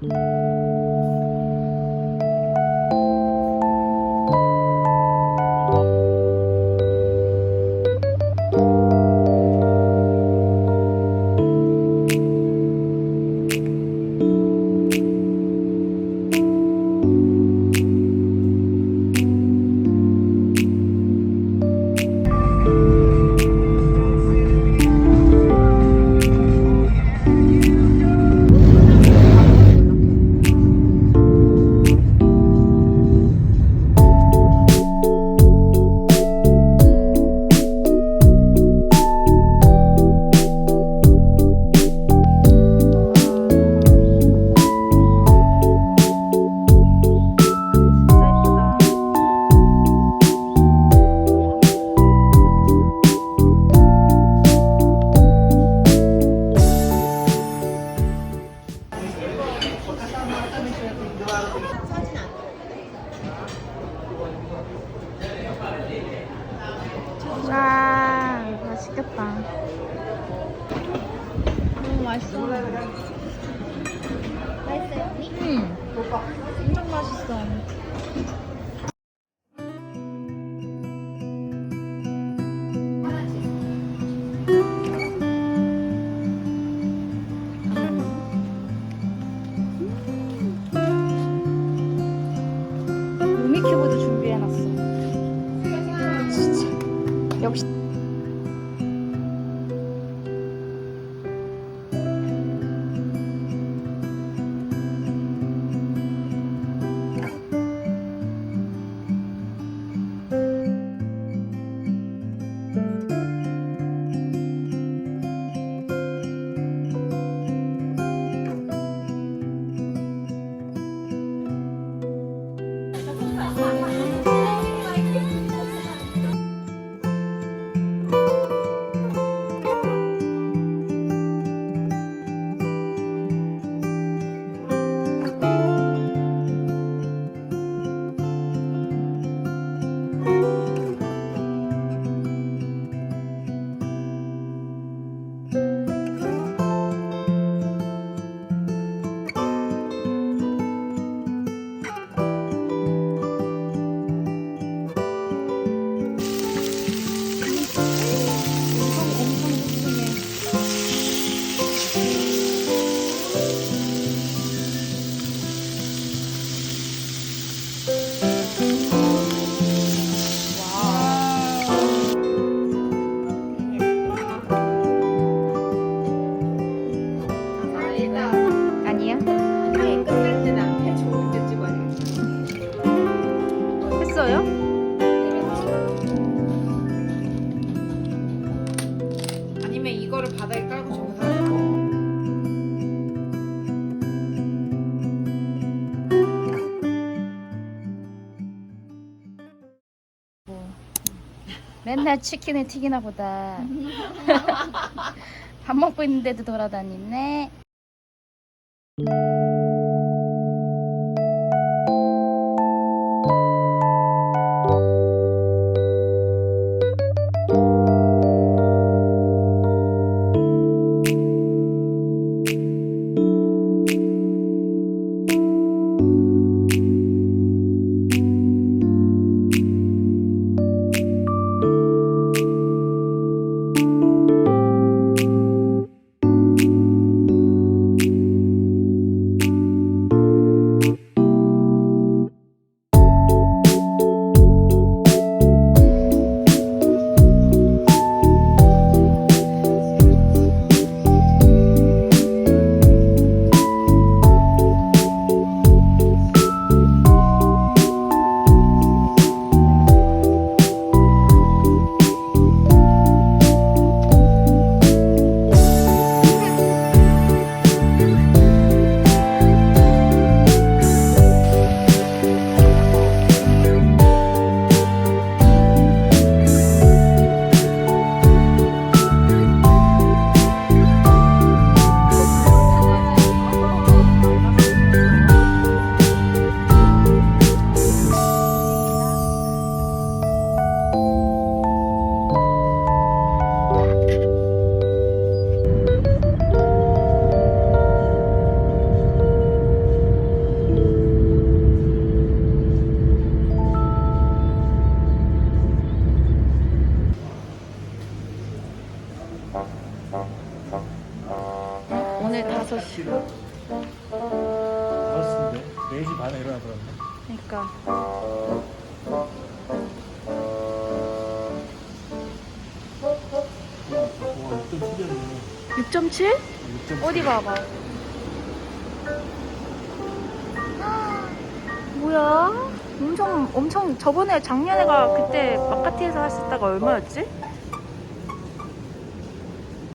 와 음, 엄청 맛있어. 역시. 맨날 치킨을 튀기나 보다. 밥 먹고 있는데도 돌아다니네. 오늘 5시. 5시인데 4시 반에 일어나 버렸네 그러니까. 와 6.7이었네 6.7? 6.7 어디 봐봐. 뭐야? 엄청 엄청 저번에 작년에가 그때 마카티에서 했었다가 얼마였지?